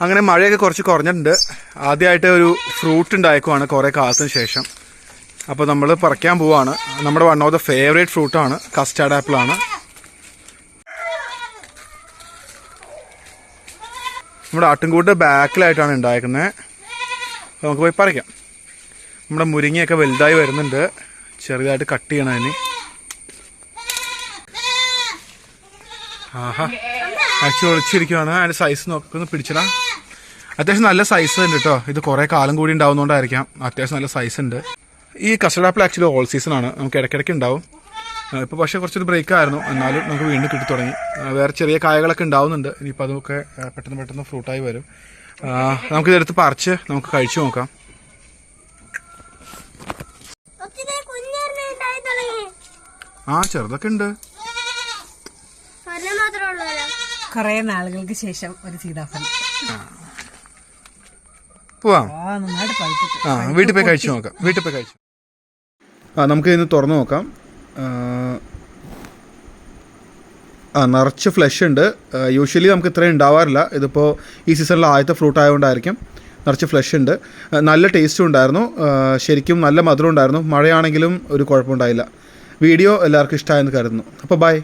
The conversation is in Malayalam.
അങ്ങനെ മഴയൊക്കെ കുറച്ച് കുറഞ്ഞിട്ടുണ്ട്. ആദ്യമായിട്ട് ഒരു ഫ്രൂട്ട് ഉണ്ടായേക്കുവാണ് കുറേ കാലത്തിന് ശേഷം. അപ്പോൾ നമ്മൾ പറിക്കാൻ പോവാണ്. നമ്മുടെ വൺ ഓഫ് ദ ഫേവറേറ്റ് ഫ്രൂട്ടാണ് കസ്റ്റാർഡ് ആപ്പിളാണ് നമ്മുടെ ആട്ടിൻകൂട്ട് ബാക്കിലായിട്ടാണ് ഉണ്ടായിരിക്കുന്നത് നമുക്ക് പോയി പറിക്കാം. നമ്മുടെ മുരിങ്ങയൊക്കെ വലുതായി വരുന്നുണ്ട്. ചെറുതായിട്ട് കട്ട് ചെയ്യണം അതിന്. ആഹാ. അതിന്റെ ഒളിച്ചിരിക്കുവാണ് അതിന്റെ സൈസ് നോക്കൊന്ന് പിടിച്ചടാ. അത്യാവശ്യം നല്ല സൈസ് ഉണ്ട് കേട്ടോ ഇത് കുറേ കാലം കൂടി ഉണ്ടാവുന്നതുകൊണ്ടായിരിക്കാം അത്യാവശ്യം നല്ല സൈസ് ഉണ്ട്. ഈ custard apple actually all season ആണ്. നമുക്ക് ഇടയ്ക്കിടയ്ക്ക് ഉണ്ടാവും. ഇപ്പോൾ പക്ഷേ കുറച്ചൊരു ബ്രേക്ക് ആയിരുന്നു. എന്നാലും നമുക്ക് വീണ്ടും കിട്ടി തുടങ്ങി. വേറെ ചെറിയ കായകളൊക്കെ ഉണ്ടാവുന്നുണ്ട്. ഇനിയിപ്പോൾ അതൊക്കെ പെട്ടെന്ന് പെട്ടെന്ന് ഫ്രൂട്ടായി വരും. നമുക്കിതെടുത്ത് പറിച്ച് നമുക്ക് കഴിച്ചു നോക്കാം. ആ ചെറുതൊക്കെ ഉണ്ട്. കുറെ നാളുകൾക്ക് ശേഷം ഒരു സീതാഫലം പോവാം. ആ വീട്ടിൽ പോയി കഴിച്ചു നോക്കാം. വീട്ടിൽ പോയി കഴിച്ചു. ആ നമുക്ക് ഇന്ന് തുറന്നു നോക്കാം. ആ, ആ നിറച്ച് ഫ്ലഷ് ഉണ്ട്. യൂഷ്വലി നമുക്ക് ഇത്രയും ഉണ്ടാവാറില്ല. ഇതിപ്പോൾ ഈ സീസണിൽ ആദ്യത്തെ ഫ്രൂട്ട് ആയതുകൊണ്ടായിരിക്കും നിറച്ച് ഫ്ലഷ് ഉണ്ട്. നല്ല ടേസ്റ്റും ഉണ്ടായിരുന്നു. ശരിക്കും നല്ല മധുരം ഉണ്ടായിരുന്നു. മഴയാണെങ്കിലും ഒരു കുഴപ്പമുണ്ടായില്ല. വീഡിയോ എല്ലാവർക്കും ഇഷ്ടമായെന്ന് കരുതുന്നു. അപ്പോൾ ബൈ